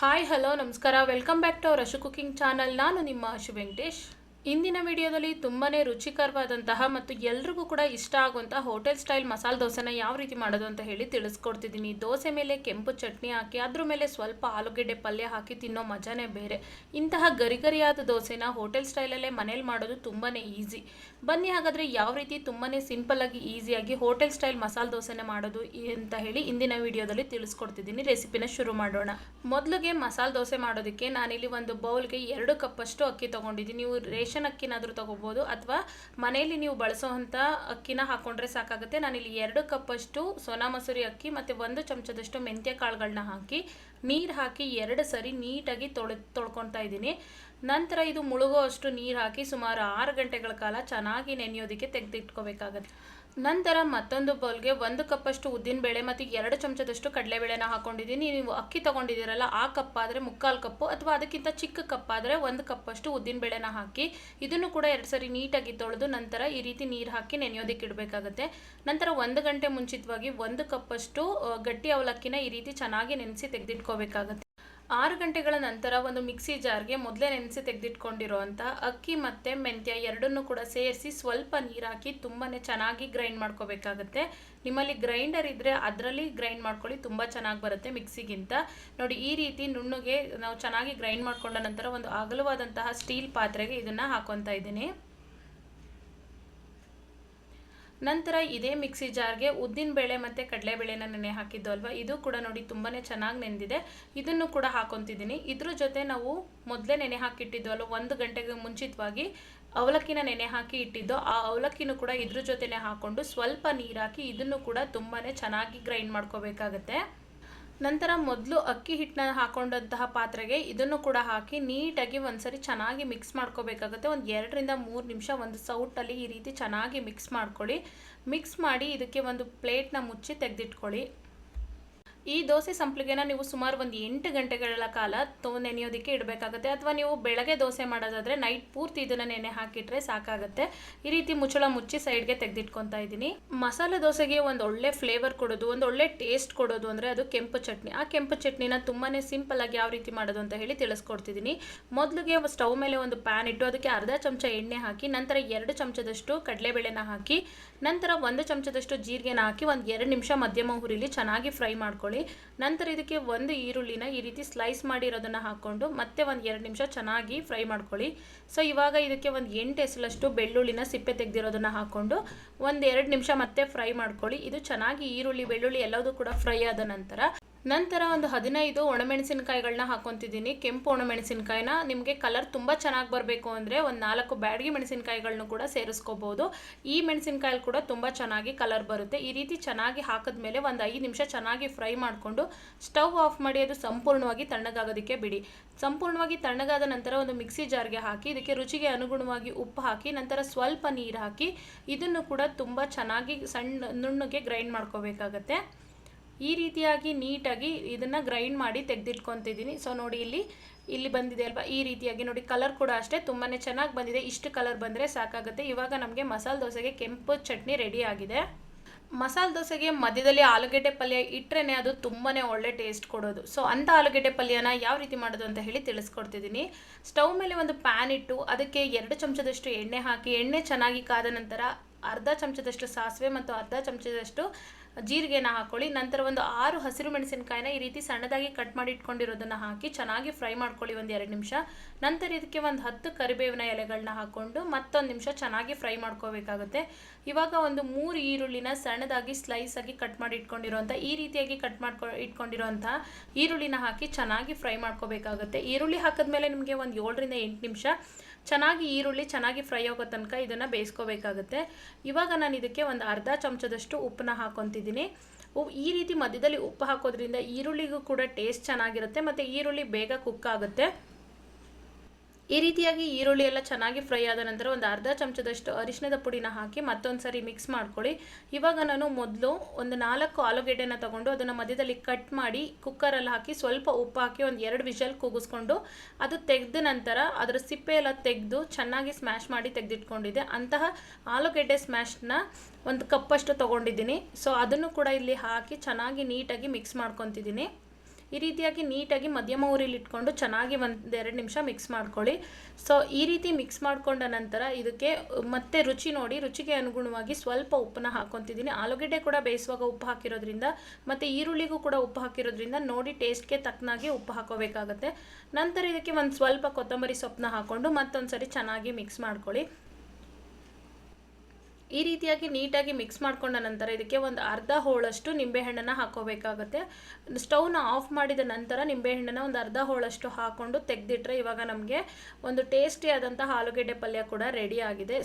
Hi hello ನಮಸ್ಕಾರ. Welcome back to our Ashu cooking channel ನಾನು ನಿಮ್ಮ ಅಶು ವೆಂಕಟೇಶ್. ಇಂದಿನ ವಿಡಿಯೋದಲ್ಲಿ ತುಂಬಾ ರುಚಿಕರವಾದಂತಹ ಮತ್ತು ಎಲ್ರಿಗೂ ಕೂಡ ಇಷ್ಟ ಆಗುವಂತಹ ಹೋಟೆಲ್ ಸ್ಟೈಲ್ ಮಸಾಲೆ ದೋಸೆನ ಯಾವ ರೀತಿ ಮಾಡೋದು ಅಂತ ಹೇಳಿ ತಿಳಿಸ್ಕೊಡ್ತಿದ್ದೀನಿ. ದೋಸೆ ಮೇಲೆ ಕೆಂಪು ಚಟ್ನಿ ಹಾಕಿ, ಅದ್ರ ಮೇಲೆ ಸ್ವಲ್ಪ ಆಲೂಗೆಡ್ಡೆ ಪಲ್ಯ ಹಾಕಿ ತಿನ್ನೋ ಮಜಾನೇ ಬೇರೆ. ಇಂತಹ ಗರಿಗರಿಯಾದ ದೋಸೆನ ಹೋಟೆಲ್ ಸ್ಟೈಲಲ್ಲೇ ಮನೇಲಿ ಮಾಡೋದು ತುಂಬಾ ಈಸಿ. ಬನ್ನಿ ಹಾಗಾದರೆ ಯಾವ ರೀತಿ ತುಂಬಾ ಸಿಂಪಲ್ಲಾಗಿ ಈಸಿಯಾಗಿ ಹೋಟೆಲ್ ಸ್ಟೈಲ್ ಮಸಾಲೆ ದೋಸೆನ ಮಾಡೋದು ಅಂತ ಹೇಳಿ ಇಂದಿನ ವಿಡಿಯೋದಲ್ಲಿ ತಿಳಿಸ್ಕೊಡ್ತಿದ್ದೀನಿ. ರೆಸಿಪಿನ ಶುರು ಮಾಡೋಣ. ಮೊದಲಿಗೆ ಮಸಾಲೆ ದೋಸೆ ಮಾಡೋದಕ್ಕೆ ನಾನಿಲ್ಲಿ ಒಂದು ಬೌಲ್ಗೆ ಎರಡು ಕಪ್ಪಷ್ಟು ಅಕ್ಕಿ ತೊಗೊಂಡಿದ್ದೀನಿ. ನೀವು ರೇಷನ್ ಅಕ್ಕಿನಾದರೂ ತೊಗೋಬೋದು ಅಥವಾ ಮನೆಯಲ್ಲಿ ನೀವು ಬಳಸೋವಂಥ ಅಕ್ಕಿನ ಹಾಕೊಂಡ್ರೆ ಸಾಕಾಗುತ್ತೆ. ನಾನಿಲ್ಲಿ ಎರಡು ಕಪ್ಪಷ್ಟು ಸೋನಾ ಮಸೂರಿ ಅಕ್ಕಿ ಮತ್ತು ಒಂದು ಚಮಚದಷ್ಟು ಮೆಂತ್ಯ ಕಾಳುಗಳನ್ನ ಹಾಕಿ, ನೀರು ಹಾಕಿ ಎರಡು ಸರಿ ನೀಟಾಗಿ ತೊಳೆ ತೊಳ್ಕೊತಾ ಇದ್ದೀನಿ. ನಂತರ ಇದು ಮುಳುಗೋ ಅಷ್ಟು ನೀರು ಹಾಕಿ ಸುಮಾರು ಆರು ಗಂಟೆಗಳ ಕಾಲ ಚೆನ್ನಾಗಿ ನೆನೆಯೋದಕ್ಕೆ ತೆಗೆದಿಟ್ಕೋಬೇಕಾಗತ್ತೆ. ನಂತರ ಮತ್ತೊಂದು ಬೌಲ್ಗೆ ಒಂದು ಕಪ್ಪಷ್ಟು ಉದ್ದಿನಬೇಳೆ ಮತ್ತು ಎರಡು ಚಮಚದಷ್ಟು ಕಡಲೆಬೇಳೆನ ಹಾಕೊಂಡಿದ್ದೀನಿ. ನೀವು ಅಕ್ಕಿ ತೊಗೊಂಡಿದ್ದೀರಲ್ಲ, ಆ ಕಪ್ ಆದರೆ ಮುಕ್ಕಾಲು ಕಪ್ಪು ಅಥವಾ ಅದಕ್ಕಿಂತ ಚಿಕ್ಕ ಕಪ್ ಆದರೆ ಒಂದು ಕಪ್ಪಷ್ಟು ಉದ್ದಿನಬೇಳೆನ ಹಾಕಿ, ಇದನ್ನು ಕೂಡ ಎರಡು ಸರಿ ನೀಟಾಗಿ ತೊಳೆದು ನಂತರ ಈ ರೀತಿ ನೀರು ಹಾಕಿ ನೆನೆಯೋದಕ್ಕೆ ಇಡಬೇಕಾಗುತ್ತೆ. ನಂತರ ಒಂದು ಗಂಟೆ ಮುಂಚಿತವಾಗಿ ಒಂದು ಕಪ್ಪಷ್ಟು ಗಟ್ಟಿ ಅವಲಕ್ಕಿನ ಈ ರೀತಿ ಚೆನ್ನಾಗಿ ನೆನೆಸಿ ತೆಗೆದಿಟ್ಕೋಬೇಕಾಗುತ್ತೆ. ಆರು ಗಂಟೆಗಳ ನಂತರ ಒಂದು ಮಿಕ್ಸಿ ಜಾರ್ಗೆ ಮೊದಲೇ ನೆನೆಸಿ ತೆಗೆದಿಟ್ಕೊಂಡಿರುವಂಥ ಅಕ್ಕಿ ಮತ್ತು ಮೆಂತ್ಯ ಎರಡನ್ನೂ ಕೂಡ ಸೇರಿಸಿ ಸ್ವಲ್ಪ ನೀರು ಹಾಕಿ ತುಂಬಾ ಚೆನ್ನಾಗಿ ಗ್ರೈಂಡ್ ಮಾಡ್ಕೋಬೇಕಾಗತ್ತೆ. ನಿಮ್ಮಲ್ಲಿ ಗ್ರೈಂಡರ್ ಇದ್ದರೆ ಅದರಲ್ಲಿ ಗ್ರೈಂಡ್ ಮಾಡ್ಕೊಳ್ಳಿ, ತುಂಬ ಚೆನ್ನಾಗಿ ಬರುತ್ತೆ ಮಿಕ್ಸಿಗಿಂತ. ನೋಡಿ, ಈ ರೀತಿ ನುಣ್ಣಗೆ ನಾವು ಚೆನ್ನಾಗಿ ಗ್ರೈಂಡ್ ಮಾಡಿಕೊಂಡ ನಂತರ ಒಂದು ಅಗಲವಾದಂತಹ ಸ್ಟೀಲ್ ಪಾತ್ರೆಗೆ ಇದನ್ನು ಹಾಕೊತಾ ಇದ್ದೀನಿ. ನಂತರ ಇದೇ ಮಿಕ್ಸಿ ಜಾರ್ಗೆ ಉದ್ದಿನಬೇಳೆ ಮತ್ತು ಕಡಲೆಬೇಳೆನ ನೆನೆ ಹಾಕಿದ್ದು ಅಲ್ವಾ? ಇದು ಕೂಡ ನೋಡಿ ತುಂಬಾ ಚೆನ್ನಾಗಿ ನೆಂದಿದೆ. ಇದನ್ನು ಕೂಡ ಹಾಕೊತಿದ್ದೀನಿ. ಇದ್ರ ಜೊತೆ ನಾವು ಮೊದಲೇ ನೆನೆ ಹಾಕಿಟ್ಟಿದ್ದು ಅಲ್ವ? ಒಂದು ಗಂಟೆಗೆ ಮುಂಚಿತವಾಗಿ ಅವಲಕ್ಕಿನ ನೆನೆ ಹಾಕಿ ಇಟ್ಟಿದ್ದು. ಆ ಅವಲಕ್ಕಿನೂ ಕೂಡ ಇದ್ರ ಜೊತೆನೆ ಹಾಕ್ಕೊಂಡು ಸ್ವಲ್ಪ ನೀರು ಹಾಕಿ ಇದನ್ನು ಕೂಡ ತುಂಬಾ ಚೆನ್ನಾಗಿ ಗ್ರೈಂಡ್ ಮಾಡ್ಕೋಬೇಕಾಗತ್ತೆ. ನಂತರ ಮೊದಲು ಅಕ್ಕಿ ಹಿಟ್ಟನ್ನ ಹಾಕೊಂಡಂತಹ ಪಾತ್ರೆಗೆ ಇದನ್ನು ಕೂಡ ಹಾಕಿ ನೀಟಾಗಿ ಒಂದ್ಸರಿ ಚೆನ್ನಾಗಿ ಮಿಕ್ಸ್ ಮಾಡ್ಕೋಬೇಕಾಗುತ್ತೆ. ಒಂದು ಎರಡರಿಂದ ಮೂರು ನಿಮಿಷ ಒಂದು ಸೌಟಲ್ಲಿ ಈ ರೀತಿ ಚೆನ್ನಾಗಿ ಮಿಕ್ಸ್ ಮಾಡ್ಕೊಳ್ಳಿ. ಮಿಕ್ಸ್ ಮಾಡಿ ಇದಕ್ಕೆ ಒಂದು ಪ್ಲೇಟ್ನ ಮುಚ್ಚಿ ತೆಗೆದಿಟ್ಕೊಳ್ಳಿ. ಈ ದೋಸೆ ಸಂಪ್ಳಿಗೆನ ನೀವು ಸುಮಾರು ಒಂದು ಎಂಟು ಗಂಟೆಗಳ ಕಾಲ ತೊ ನೆನೆಯೋದಕ್ಕೆ ಇಡಬೇಕಾಗುತ್ತೆ. ಅಥವಾ ನೀವು ಬೆಳಗ್ಗೆ ದೋಸೆ ಮಾಡೋದಾದರೆ ನೈಟ್ ಪೂರ್ತಿ ಇದನ್ನು ನೆನೆ ಹಾಕಿಟ್ರೆ ಸಾಕಾಗುತ್ತೆ. ಈ ರೀತಿ ಮುಚ್ಚಳ ಮುಚ್ಚಿ ಸೈಡ್ಗೆ ತೆಗೆದಿಟ್ಕೊತಾ ಇದ್ದೀನಿ. ಮಸಾಲೆ ದೋಸೆಗೆ ಒಂದು ಒಳ್ಳೆ ಫ್ಲೇವರ್ ಕೊಡೋದು, ಒಂದು ಒಳ್ಳೆ ಟೇಸ್ಟ್ ಕೊಡೋದು ಅಂದರೆ ಅದು ಕೆಂಪು ಚಟ್ನಿ. ಆ ಕೆಂಪು ಚಟ್ನಿನ ತುಂಬಾ ಸಿಂಪಲ್ ಆಗಿ ಯಾವ ರೀತಿ ಮಾಡೋದು ಅಂತ ಹೇಳಿ ತಿಳಿಸ್ಕೊಡ್ತಿದ್ದೀನಿ. ಮೊದಲಿಗೆ ಸ್ಟವ್ ಮೇಲೆ ಒಂದು ಪ್ಯಾನ್ ಇಟ್ಟು ಅದಕ್ಕೆ ಅರ್ಧ ಚಮಚ ಎಣ್ಣೆ ಹಾಕಿ, ನಂತರ ಎರಡು ಚಮಚದಷ್ಟು ಕಡಲೆಬೇಳೆನ ಹಾಕಿ, ನಂತರ ಒಂದು ಚಮಚದಷ್ಟು ಜೀರಿಗೆನ ಹಾಕಿ ಒಂದು ಎರಡು ನಿಮಿಷ ಮಧ್ಯಮ ಹುರಿಲಿ ಚೆನ್ನಾಗಿ ಫ್ರೈ ಮಾಡ್ಕೊಳ್ಳಿ. ನಂತರ ಇದಕ್ಕೆ ಒಂದು ಈರುಳ್ಳಿನ ಈ ರೀತಿ ಸ್ಲೈಸ್ ಮಾಡಿರೋದನ್ನು ಹಾಕ್ಕೊಂಡು ಮತ್ತೆ ಒಂದು ಎರಡು ನಿಮಿಷ ಚೆನ್ನಾಗಿ ಫ್ರೈ ಮಾಡ್ಕೊಳ್ಳಿ. ಸೊ ಇವಾಗ ಇದಕ್ಕೆ ಒಂದು ಎಂಟು ಎಸಲಷ್ಟು ಬೆಳ್ಳುಳ್ಳಿನ ಸಿಪ್ಪೆ ತೆಗೆದಿರೋದನ್ನು ಹಾಕ್ಕೊಂಡು ಒಂದು ಎರಡು ನಿಮಿಷ ಮತ್ತೆ ಫ್ರೈ ಮಾಡ್ಕೊಳ್ಳಿ. ಇದು ಚೆನ್ನಾಗಿ ಈರುಳ್ಳಿ, ಬೆಳ್ಳುಳ್ಳಿ ಎಲ್ಲದೂ ಕೂಡ ಫ್ರೈ ಆದ ನಂತರ ನಂತರ ಒಂದು ಹದಿನೈದು ಒಣಮೆಣಸಿನಕಾಯಿಗಳನ್ನ ಹಾಕೊತಿದ್ದೀನಿ. ಕೆಂಪು ಒಣಮೆಣಸಿನಕಾಯಿನ ನಿಮಗೆ ಕಲರ್ ತುಂಬ ಚೆನ್ನಾಗಿ ಬರಬೇಕು ಅಂದರೆ ಒಂದು ನಾಲ್ಕು ಬ್ಯಾಡಗಿ ಮೆಣಸಿನಕಾಯಿಗಳನ್ನು ಕೂಡ ಸೇರಿಸ್ಕೋಬೋದು. ಈ ಮೆಣಸಿನಕಾಯಿ ಕೂಡ ತುಂಬ ಚೆನ್ನಾಗಿ ಕಲರ್ ಬರುತ್ತೆ. ಈ ರೀತಿ ಚೆನ್ನಾಗಿ ಹಾಕಿದ್ಮೇಲೆ ಒಂದು ಐದು ನಿಮಿಷ ಚೆನ್ನಾಗಿ ಫ್ರೈ ಮಾಡಿಕೊಂಡು ಸ್ಟವ್ ಆಫ್ ಮಾಡಿ ಅದು ಸಂಪೂರ್ಣವಾಗಿ ತಣ್ಣಗಾಗೋದಕ್ಕೆ ಬಿಡಿ. ಸಂಪೂರ್ಣವಾಗಿ ತಣ್ಣಗಾದ ನಂತರ ಒಂದು ಮಿಕ್ಸಿ ಜಾರ್ಗೆ ಹಾಕಿ ಇದಕ್ಕೆ ರುಚಿಗೆ ಅನುಗುಣವಾಗಿ ಉಪ್ಪು ಹಾಕಿ ನಂತರ ಸ್ವಲ್ಪ ನೀರು ಹಾಕಿ ಇದನ್ನು ಕೂಡ ತುಂಬ ಚೆನ್ನಾಗಿ ಸಣ್ಣ ನುಣ್ಣಗೆ ಗ್ರೈಂಡ್ ಮಾಡ್ಕೋಬೇಕಾಗತ್ತೆ. ಈ ರೀತಿಯಾಗಿ ನೀಟಾಗಿ ಇದನ್ನು ಗ್ರೈಂಡ್ ಮಾಡಿ ತೆಗೆದಿಟ್ಕೊತಿದ್ದೀನಿ. ಸೊ ನೋಡಿ ಇಲ್ಲಿ ಇಲ್ಲಿ ಬಂದಿದೆ ಅಲ್ವಾ? ಈ ರೀತಿಯಾಗಿ ನೋಡಿ ಕಲರ್ ಕೂಡ ಅಷ್ಟೇ. ತುಂಬಾ ಚೆನ್ನಾಗಿ ಬಂದಿದೆ. ಇಷ್ಟು ಕಲರ್ ಬಂದರೆ ಸಾಕಾಗುತ್ತೆ. ಇವಾಗ ನಮಗೆ ಮಸಾಲೆ ದೋಸೆಗೆ ಕೆಂಪು ಚಟ್ನಿ ರೆಡಿ ಆಗಿದೆ. ಮಸಾಲೆ ದೋಸೆಗೆ ಮಧ್ಯದಲ್ಲಿ ಆಲೂಗೆಡ್ಡೆ ಪಲ್ಯ ಇಟ್ಟರೆ ಅದು ತುಂಬಾ ಒಳ್ಳೆ ಟೇಸ್ಟ್ ಕೊಡೋದು. ಸೊ ಅಂಥ ಆಲೂಗೆಡ್ಡೆ ಪಲ್ಯನ ಯಾವ ರೀತಿ ಮಾಡೋದು ಅಂತ ಹೇಳಿ ತಿಳಿಸ್ಕೊಡ್ತಿದ್ದೀನಿ. ಸ್ಟವ್ ಮೇಲೆ ಒಂದು ಪ್ಯಾನ್ ಇಟ್ಟು ಅದಕ್ಕೆ ಎರಡು ಚಮಚದಷ್ಟು ಎಣ್ಣೆ ಹಾಕಿ, ಎಣ್ಣೆ ಚೆನ್ನಾಗಿ ಕಾದ ನಂತರ ಅರ್ಧ ಚಮಚದಷ್ಟು ಸಾಸಿವೆ ಮತ್ತು ಅರ್ಧ ಚಮಚದಷ್ಟು ಜೀರಿಗೆನ ಹಾಕೊಳ್ಳಿ, ನಂತರ ಒಂದು ಆರು ಹಸಿರು ಮೆಣಸಿನಕಾಯಿನ ಈ ರೀತಿ ಸಣ್ಣದಾಗಿ ಕಟ್ ಮಾಡಿ ಇಟ್ಕೊಂಡಿರೋದನ್ನ ಹಾಕಿ ಚೆನ್ನಾಗಿ ಫ್ರೈ ಮಾಡ್ಕೊಳ್ಳಿ ಒಂದು ಎರಡು ನಿಮಿಷ. ನಂತರ ಇದಕ್ಕೆ ಒಂದು ಹತ್ತು ಕರಿಬೇವಿನ ಎಲೆಗಳನ್ನ ಹಾಕ್ಕೊಂಡು ಮತ್ತೊಂದು ನಿಮಿಷ ಚೆನ್ನಾಗಿ ಫ್ರೈ ಮಾಡ್ಕೋಬೇಕಾಗುತ್ತೆ. ಇವಾಗ ಒಂದು ಮೂರು ಈರುಳ್ಳಿನ ಸಣ್ಣದಾಗಿ ಸ್ಲೈಸ್ ಆಗಿ ಕಟ್ ಮಾಡಿ ಇಟ್ಕೊಂಡಿರೋಂಥ, ಈ ರೀತಿಯಾಗಿ ಕಟ್ ಮಾಡ್ಕೊ, ಇಟ್ಕೊಂಡಿರೋಂಥ ಈರುಳ್ಳಿನ ಹಾಕಿ ಚೆನ್ನಾಗಿ ಫ್ರೈ ಮಾಡ್ಕೋಬೇಕಾಗುತ್ತೆ. ಈರುಳ್ಳಿ ಹಾಕಿದ್ಮೇಲೆ ನಿಮಗೆ ಒಂದು ಏಳರಿಂದ ಎಂಟು ನಿಮಿಷ ಚೆನ್ನಾಗಿ ಈರುಳ್ಳಿ ಚೆನ್ನಾಗಿ ಫ್ರೈ ಆಗೋ ತನಕ ಇದನ್ನು ಬೇಯಿಸ್ಕೋಬೇಕಾಗುತ್ತೆ. ಇವಾಗ ನಾನು ಇದಕ್ಕೆ ಒಂದು ಅರ್ಧ ಚಮಚದಷ್ಟು ಉಪ್ಪನ್ನ ಹಾಕೊತಿದ್ದೀನಿ. ಈ ರೀತಿ ಮಧ್ಯದಲ್ಲಿ ಉಪ್ಪು ಹಾಕೋದ್ರಿಂದ ಈರುಳ್ಳಿಗೂ ಕೂಡ ಟೇಸ್ಟ್ ಚೆನ್ನಾಗಿರುತ್ತೆ ಮತ್ತು ಈರುಳ್ಳಿ ಬೇಗ ಕುಕ್ ಆಗುತ್ತೆ. ಈ ರೀತಿಯಾಗಿ ಈರುಳ್ಳಿ ಎಲ್ಲ ಚೆನ್ನಾಗಿ ಫ್ರೈ ಆದ ನಂತರ ಒಂದು ಅರ್ಧ ಚಮಚದಷ್ಟು ಅರಿಶಿಣದ ಪುಡಿನ ಹಾಕಿ ಮತ್ತೊಂದು ಸರಿ ಮಿಕ್ಸ್ ಮಾಡ್ಕೊಳ್ಳಿ. ಇವಾಗ ನಾನು ಮೊದಲು ಒಂದು ನಾಲ್ಕು ಆಲೂಗೆಡ್ಡೆನ ತಗೊಂಡು ಅದನ್ನು ಮಧ್ಯದಲ್ಲಿ ಕಟ್ ಮಾಡಿ ಕುಕ್ಕರಲ್ಲಿ ಹಾಕಿ ಸ್ವಲ್ಪ ಉಪ್ಪು ಹಾಕಿ ಒಂದು ಎರಡು ವಿಷಲ್ ಕೂಗಿಸ್ಕೊಂಡು ಅದು ತೆಗೆದ ನಂತರ ಅದರ ಸಿಪ್ಪೆ ಎಲ್ಲ ತೆಗೆದು ಚೆನ್ನಾಗಿ ಸ್ಮ್ಯಾಶ್ ಮಾಡಿ ತೆಗೆದಿಟ್ಕೊಂಡಿದ್ದೆ. ಅಂತಹ ಆಲೂಗೆಡ್ಡೆ ಸ್ಮ್ಯಾಶ್ನ ಒಂದು ಕಪ್ಪಷ್ಟು ತೊಗೊಂಡಿದ್ದೀನಿ. ಸೊ ಅದನ್ನು ಕೂಡ ಇಲ್ಲಿ ಹಾಕಿ ಚೆನ್ನಾಗಿ ನೀಟಾಗಿ ಮಿಕ್ಸ್ ಮಾಡ್ಕೊತಿದ್ದೀನಿ. ಈ ರೀತಿಯಾಗಿ ನೀಟಾಗಿ ಮಧ್ಯಮ ಊರಿಲಿ ಇಟ್ಕೊಂಡು ಚೆನ್ನಾಗಿ ಎರಡು ನಿಮಿಷ ಮಿಕ್ಸ್ ಮಾಡ್ಕೊಳ್ಳಿ. ಸೊ ಈ ರೀತಿ ಮಿಕ್ಸ್ ಮಾಡ್ಕೊಂಡ ನಂತರ ಇದಕ್ಕೆ ಮತ್ತೆ ರುಚಿ ನೋಡಿ, ರುಚಿಗೆ ಅನುಗುಣವಾಗಿ ಸ್ವಲ್ಪ ಉಪ್ಪನ್ನ ಹಾಕೊತಿದ್ದೀನಿ. ಆಲೂಗೆಡ್ಡೆ ಕೂಡ ಬೇಯಿಸುವಾಗ ಉಪ್ಪು ಹಾಕಿರೋದ್ರಿಂದ ಮತ್ತು ಈರುಳ್ಳಿಗೂ ಕೂಡ ಉಪ್ಪು ಹಾಕಿರೋದ್ರಿಂದ ನೋಡಿ ಟೇಸ್ಟ್ಗೆ ತಕ್ಕನಾಗಿ ಉಪ್ಪು ಹಾಕೋಬೇಕಾಗತ್ತೆ. ನಂತರ ಇದಕ್ಕೆ ಒಂದು ಸ್ವಲ್ಪ ಕೊತ್ತಂಬರಿ ಸೊಪ್ಪನ್ನ ಹಾಕ್ಕೊಂಡು ಮತ್ತೊಂದು ಸರಿ ಚೆನ್ನಾಗಿ ಮಿಕ್ಸ್ ಮಾಡ್ಕೊಳ್ಳಿ. ಈ ರೀತಿಯಾಗಿ ನೀಟಾಗಿ ಮಿಕ್ಸ್ ಮಾಡ್ಕೊಂಡ ನಂತರ ಇದಕ್ಕೆ ಒಂದು ಅರ್ಧ ಹೋಳಷ್ಟು ನಿಂಬೆಹಣ್ಣನ್ನು ಹಾಕೋಬೇಕಾಗುತ್ತೆ. ಸ್ಟವ್ನ ಆಫ್ ಮಾಡಿದ ನಂತರ ನಿಂಬೆಹಣ್ಣನ್ನು ಒಂದು ಅರ್ಧ ಹೋಳಷ್ಟು ಹಾಕ್ಕೊಂಡು ತೆಗೆದಿಟ್ರೆ ಇವಾಗ ನಮಗೆ ಒಂದು ಟೇಸ್ಟಿ ಆದಂತಹ ಆಲೂಗೆಡ್ಡೆ ಪಲ್ಯ ಕೂಡ ರೆಡಿ ಆಗಿದೆ.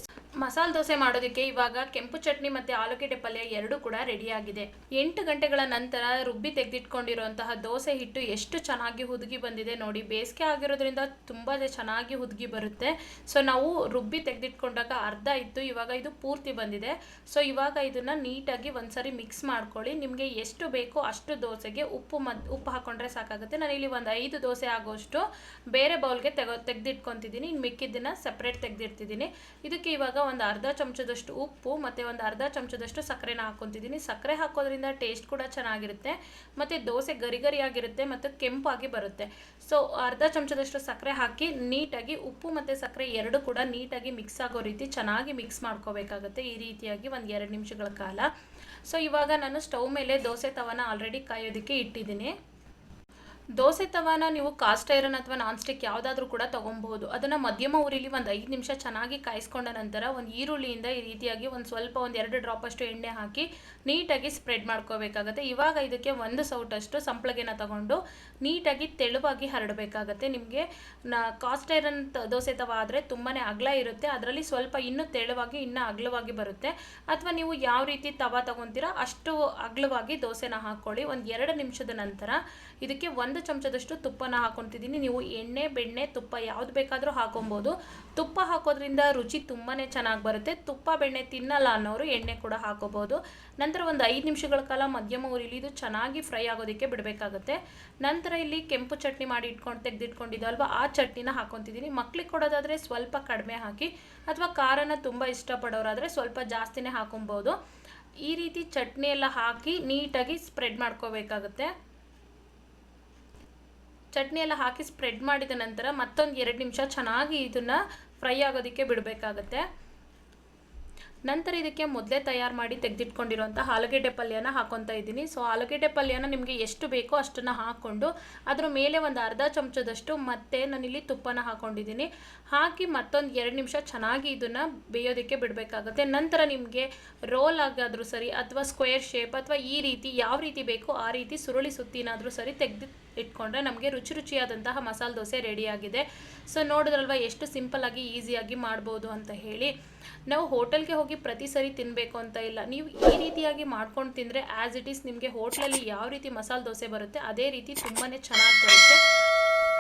ಮಸಾಲೆ ದೋಸೆ ಮಾಡೋದಕ್ಕೆ ಇವಾಗ ಕೆಂಪು ಚಟ್ನಿ ಮತ್ತು ಆಲೂಗೆಡ್ಡೆ ಪಲ್ಯ ಎರಡೂ ಕೂಡ ರೆಡಿ ಆಗಿದೆ. ಎಂಟು ಗಂಟೆಗಳ ನಂತರ ರುಬ್ಬಿ ತೆಗೆದಿಟ್ಕೊಂಡಿರುವಂತಹ ದೋಸೆ ಹಿಟ್ಟು ಎಷ್ಟು ಚೆನ್ನಾಗಿ ಹುದುಗಿ ಬಂದಿದೆ ನೋಡಿ. ಬೇಸಿಗೆ ಆಗಿರೋದ್ರಿಂದ ತುಂಬಾ ಚೆನ್ನಾಗಿ ಹುದುಗಿ ಬರುತ್ತೆ. ಸೊ ನಾವು ರುಬ್ಬಿ ತೆಗೆದಿಟ್ಕೊಂಡಾಗ ಅರ್ಧ ಇತ್ತು. ಇವಾಗ ಇದು ಪೂರ್ತಿ ಬಂದಿದೆ. ಸೊ ಇವಾಗ ಇದನ್ನ ನೀಟಾಗಿ ಒಂದ್ಸರಿ ಮಿಕ್ಸ್ ಮಾಡ್ಕೊಳ್ಳಿ. ನಿಮಗೆ ಎಷ್ಟು ಬೇಕೋ ಅಷ್ಟು ದೋಸೆಗೆ ಉಪ್ಪು ಮದ್ ಉಪ್ಪು ಹಾಕೊಂಡ್ರೆ ಸಾಕಾಗುತ್ತೆ. ನಾನು ಇಲ್ಲಿ ಒಂದು ಐದು ದೋಸೆ ಆಗೋಷ್ಟು ಬೇರೆ ಬೌಲ್ಗೆ ತೆಗೋ, ತೆಗೆದಿಟ್ಕೊತಿದ್ದೀನಿ. ಇನ್ನು ಮಿಕ್ಕಿದ್ದನ್ನ ಸಪ್ರೇಟ್ ತೆಗೆದಿಡ್ತಿದ್ದೀನಿ. ಇದಕ್ಕೆ ಇವಾಗ ಒಂದು ಅರ್ಧ ಚಮಚದಷ್ಟು ಉಪ್ಪು ಮತ್ತು ಒಂದು ಅರ್ಧ ಚಮಚದಷ್ಟು ಸಕ್ಕರೆನ ಹಾಕ್ಕೊತಿದ್ದೀನಿ ಸಕ್ಕರೆ ಹಾಕೋದ್ರಿಂದ ಟೇಸ್ಟ್ ಕೂಡ ಚೆನ್ನಾಗಿರುತ್ತೆ. ಮತ್ತು ದೋಸೆ ಗರಿ ಗರಿಯಾಗಿರುತ್ತೆ ಮತ್ತು ಕೆಂಪಾಗಿ ಬರುತ್ತೆ. ಸೊ ಅರ್ಧ ಚಮಚದಷ್ಟು ಸಕ್ಕರೆ ಹಾಕಿ ನೀಟಾಗಿ ಉಪ್ಪು ಮತ್ತು ಸಕ್ಕರೆ ಎರಡು ಕೂಡ ನೀಟಾಗಿ ಮಿಕ್ಸ್ ಆಗೋ ರೀತಿ ಚೆನ್ನಾಗಿ ಮಿಕ್ಸ್ ಮಾಡ್ಕೋಬೇಕಾಗುತ್ತೆ. ಈ ರೀತಿಯಾಗಿ ಒಂದು ಎರಡು ನಿಮಿಷಗಳ ಕಾಲ. ಸೊ ಇವಾಗ ನಾನು ಸ್ಟವ್ ಮೇಲೆ ದೋಸೆ ತವನ ಆಲ್ರೆಡಿ ಕಾಯೋದಕ್ಕೆ ಇಟ್ಟಿದ್ದೀನಿ. ದೋಸೆ ತವಾನ ನೀವು ಕಾಸ್ಟ್ ಐರನ್ ಅಥವಾ ನಾನ್ ಸ್ಟಿಕ್ ಯಾವುದಾದ್ರೂ ಕೂಡ ತೊಗೊಬಹುದು. ಅದನ್ನು ಮಧ್ಯಮ ಉರಿಲಿ ಒಂದು ಐದು ನಿಮಿಷ ಚೆನ್ನಾಗಿ ಕಾಯಿಸ್ಕೊಂಡ ನಂತರ ಒಂದು ಈರುಳ್ಳಿಯಿಂದ ಈ ರೀತಿಯಾಗಿ ಒಂದು ಸ್ವಲ್ಪ ಒಂದು ಎರಡು ಡ್ರಾಪ್ ಅಷ್ಟು ಎಣ್ಣೆ ಹಾಕಿ ನೀಟಾಗಿ ಸ್ಪ್ರೆಡ್ ಮಾಡ್ಕೋಬೇಕಾಗತ್ತೆ. ಇವಾಗ ಇದಕ್ಕೆ ಒಂದು ಸೌಟಷ್ಟು ಸಂಪ್ಳಗೆನ ತಗೊಂಡು ನೀಟಾಗಿ ತೆಳುವಾಗಿ ಹರಡಬೇಕಾಗತ್ತೆ. ನಿಮಗೆ ಕಾಸ್ಟ್ ಐರನ್ ದೋಸೆ ತವ ಆದರೆ ತುಂಬಾ ಅಗಲ ಇರುತ್ತೆ. ಅದರಲ್ಲಿ ಸ್ವಲ್ಪ ಇನ್ನೂ ತೆಳುವಾಗಿ, ಇನ್ನೂ ಅಗಲವಾಗಿ ಬರುತ್ತೆ. ಅಥವಾ ನೀವು ಯಾವ ರೀತಿ ತವ ತಗೊತೀರಾ ಅಷ್ಟು ಅಗಲವಾಗಿ ದೋಸೆನ ಹಾಕ್ಕೊಳ್ಳಿ ಒಂದು ಎರಡು ನಿಮಿಷದ ನಂತರ ಇದಕ್ಕೆ ಒಂದು ಚಮಚದಷ್ಟು ತುಪ್ಪನ ಹಾಕೊತಿದ್ದೀನಿ. ನೀವು ಎಣ್ಣೆ, ಬೆಣ್ಣೆ, ತುಪ್ಪ ಯಾವ್ದು ಬೇಕಾದರೂ ಹಾಕೊಬೋದು. ತುಪ್ಪ ಹಾಕೋದ್ರಿಂದ ರುಚಿ ತುಂಬಾ ಚೆನ್ನಾಗಿ ಬರುತ್ತೆ. ತುಪ್ಪ, ಬೆಣ್ಣೆ ತಿನ್ನಲ್ಲ ಅನ್ನೋರು ಎಣ್ಣೆ ಕೂಡ ಹಾಕೋಬೋದು. ನಂತರ ಒಂದು ಐದು ನಿಮಿಷಗಳ ಕಾಲ ಮಧ್ಯಮ ಊರಿಲಿ ಇದು ಚೆನ್ನಾಗಿ ಫ್ರೈ ಆಗೋದಕ್ಕೆ ಬಿಡಬೇಕಾಗುತ್ತೆ. ನಂತರ ಇಲ್ಲಿ ಕೆಂಪು ಚಟ್ನಿ ಮಾಡಿ ಇಟ್ಕೊಂಡು ತೆಗೆದಿಟ್ಕೊಂಡಿದ್ದಲ್ವ ಆ ಚಟ್ನಿನ ಹಾಕೊತಿದ್ದೀನಿ. ಮಕ್ಳಿಗೆ ಕೊಡೋದಾದರೆ ಸ್ವಲ್ಪ ಕಡಿಮೆ ಹಾಕಿ, ಅಥವಾ ಖಾರನ ತುಂಬ ಇಷ್ಟಪಡೋರಾದರೆ ಸ್ವಲ್ಪ ಜಾಸ್ತಿನೇ ಹಾಕೊಬೋದು. ಈ ರೀತಿ ಚಟ್ನಿ ಎಲ್ಲ ಹಾಕಿ ನೀಟಾಗಿ ಸ್ಪ್ರೆಡ್ ಮಾಡ್ಕೋಬೇಕಾಗುತ್ತೆ. ಚಟ್ನಿ ಎಲ್ಲ ಹಾಕಿ ಸ್ಪ್ರೆಡ್ ಮಾಡಿದ ನಂತರ ಮತ್ತೊಂದು ಎರಡು ನಿಮಿಷ ಚೆನ್ನಾಗಿ ಇದನ್ನು ಫ್ರೈ ಆಗೋದಕ್ಕೆ ಬಿಡಬೇಕಾಗತ್ತೆ. ನಂತರ ಇದಕ್ಕೆ ಮೊದಲೇ ತಯಾರು ಮಾಡಿ ತೆಗೆದಿಟ್ಕೊಂಡಿರುವಂಥ ಆಲೂಗೆಡ್ಡೆ ಪಲ್ಯನ ಹಾಕೊತಾ ಇದ್ದೀನಿ. ಸೊ ಆಲೂಗೆಡ್ಡೆ ಪಲ್ಯನ ನಿಮಗೆ ಎಷ್ಟು ಬೇಕೋ ಅಷ್ಟನ್ನು ಹಾಕ್ಕೊಂಡು ಅದರ ಮೇಲೆ ಒಂದು ಅರ್ಧ ಚಮಚದಷ್ಟು ಮತ್ತೆ ನಾನಿಲ್ಲಿ ತುಪ್ಪನ ಹಾಕ್ಕೊಂಡಿದ್ದೀನಿ ಹಾಕಿ ಮತ್ತೊಂದು ಎರಡು ನಿಮಿಷ ಚೆನ್ನಾಗಿ ಇದನ್ನು ಬೇಯೋದಕ್ಕೆ ಬಿಡಬೇಕಾಗುತ್ತೆ. ನಂತರ ನಿಮಗೆ ರೋಲ್ ಆಗಾದರೂ ಸರಿ ಅಥವಾ ಸ್ಕ್ವೇರ್ ಶೇಪ್ ಅಥವಾ ಈ ರೀತಿ ಯಾವ ರೀತಿ ಬೇಕೋ ಆ ರೀತಿ ಸುರುಳಿ ಸುತ್ತಿನಾದರೂ ಸರಿ ತೆಗೆದು ಇಟ್ಕೊಂಡ್ರೆ ನಮಗೆ ರುಚಿ ರುಚಿಯಾದಂತಹ ಮಸಾಲೆ ದೋಸೆ ರೆಡಿಯಾಗಿದೆ ಸೊ ನೋಡಿದ್ರಲ್ವ, ಎಷ್ಟು ಸಿಂಪಲ್ಲಾಗಿ ಈಸಿಯಾಗಿ ಮಾಡ್ಬೋದು ಅಂತ ಹೇಳಿ. ನಾವು ಹೋಟೆಲ್ಗೆ ಹೋಗಿ ಪ್ರತಿ ಸರಿ ತಿನ್ನಬೇಕು ಅಂತ ಇಲ್ಲ. ನೀವು ಈ ರೀತಿಯಾಗಿ ಮಾಡ್ಕೊಂಡು ತಿಂದರೆ ಆ್ಯಸ್ ಇಟ್ ಈಸ್ ನಿಮಗೆ ಹೋಟ್ಲಲ್ಲಿ ಯಾವ ರೀತಿ ಮಸಾಲೆ ದೋಸೆ ಬರುತ್ತೆ, ಅದೇ ರೀತಿ ತುಂಬಾ ಚೆನ್ನಾಗಿ ಬರುತ್ತೆ.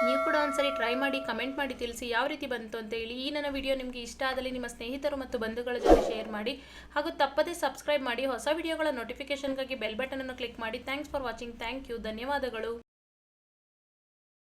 ನೀವು ಕೂಡ ಒಂದ್ಸರಿ ಟ್ರೈ ಮಾಡಿ ಕಮೆಂಟ್ ಮಾಡಿ ತಿಳಿಸಿ ಯಾವ ರೀತಿ ಬಂತು ಅಂತ ಹೇಳಿ. ಈ ನನ್ನ ವಿಡಿಯೋ ನಿಮಗೆ ಇಷ್ಟ ಆದಲ್ಲಿ ನಿಮ್ಮ ಸ್ನೇಹಿತರು ಮತ್ತು ಬಂಧುಗಳ ಜೊತೆ ಶೇರ್ ಮಾಡಿ. ಹಾಗೂ ತಪ್ಪದೇ ಸಬ್ಸ್ಕ್ರೈಬ್ ಮಾಡಿ. ಹೊಸ ವಿಡಿಯೋಗಳ ನೋಟಿಫಿಕೇಷನ್ಗಾಗಿ ಬೆಲ್ ಬಟನನ್ನು ಕ್ಲಿಕ್ ಮಾಡಿ. Thanks for watching thank you ಧನ್ಯವಾದಗಳು.